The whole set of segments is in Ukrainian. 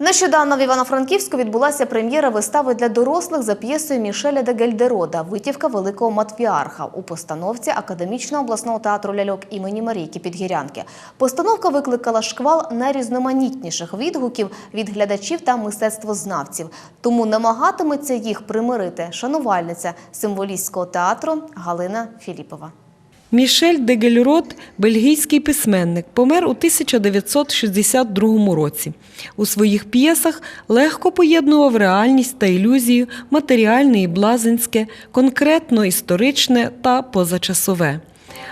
Нещодавно в Івано-Франківську відбулася прем'єра вистави для дорослих за п'єсою Мішеля де Гельдерода Витівка великого матвіарха у постановці академічного обласного театру ляльок імені Марійки Підгірянки. Постановка викликала шквал найрізноманітніших відгуків від глядачів та мистецтвознавців. Тому намагатиметься їх примирити шанувальниця символістського театру Галина Філіпова. Мішель де Гельрот, бельгійський письменник, помер у 1962 році. У своїх п'єсах легко поєднував реальність та ілюзію, матеріальне і блазенське, конкретно історичне та позачасове.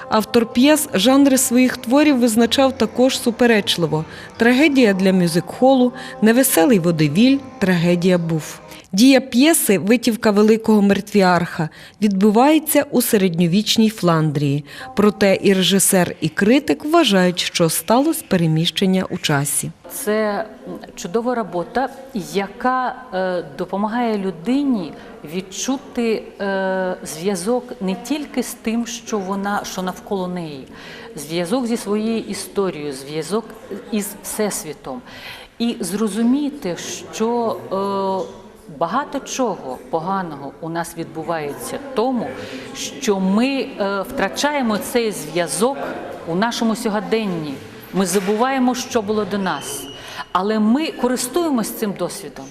Автор п'єс жанри своїх творів визначав також суперечливо: трагедія для мюзик-холу, невеселий водевіль, трагедія буф. Дія п'єси Витівка великого мертвіарха відбувається у середньовічній Фландрії. Проте і режисер, і критик вважають, що сталося переміщення у часі. Це чудова робота, яка е, допомагає людині відчути е, зв'язок не тільки з тим, що вона що навколо неї, зв'язок зі своєю історією, зв'язок із всесвітом, і зрозуміти, що е, Багато чого поганого у нас відбувається тому, що ми е, втрачаємо цей зв'язок у нашому сьогоденні. Ми забуваємо, що було до нас, але ми користуємось цим досвідом.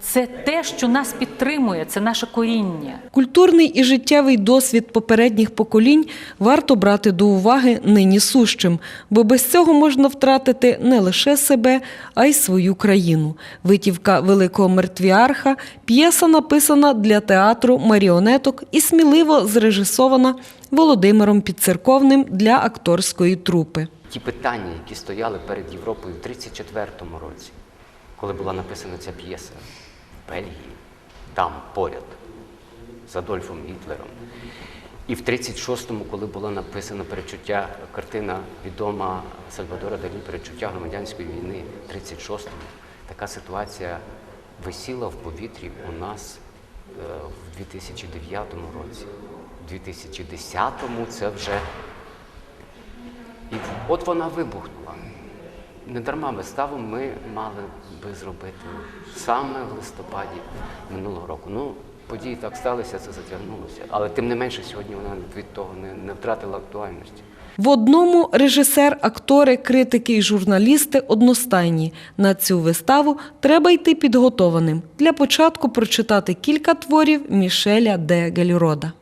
Це те, що нас підтримує, це наше коріння. Культурний і життєвий досвід попередніх поколінь варто брати до уваги нині сущим, бо без цього можна втратити не лише себе, а й свою країну. Витівка великого мертвіарха п'єса написана для театру маріонеток і сміливо зрежисована Володимиром Підцерковним для акторської трупи. Ті питання, які стояли перед Європою в 34-му році, коли була написана ця п'єса в Бельгії, там поряд, з Адольфом Гітлером. І в 36-му, коли була написана перечуття, картина відома Сальвадора Далі Перечуття громадянської війни в 36-му, така ситуація висіла в повітрі у нас е, в 2009 році. В 2010-му це вже і от вона вибухнула. Не дарма виставу ми мали би зробити саме в листопаді минулого року. Ну, події так сталися, це затягнулося. Але тим не менше сьогодні вона від того не, не втратила актуальності. В одному режисер, актори, критики і журналісти одностайні. На цю виставу треба йти підготованим. Для початку прочитати кілька творів Мішеля де Гельрода.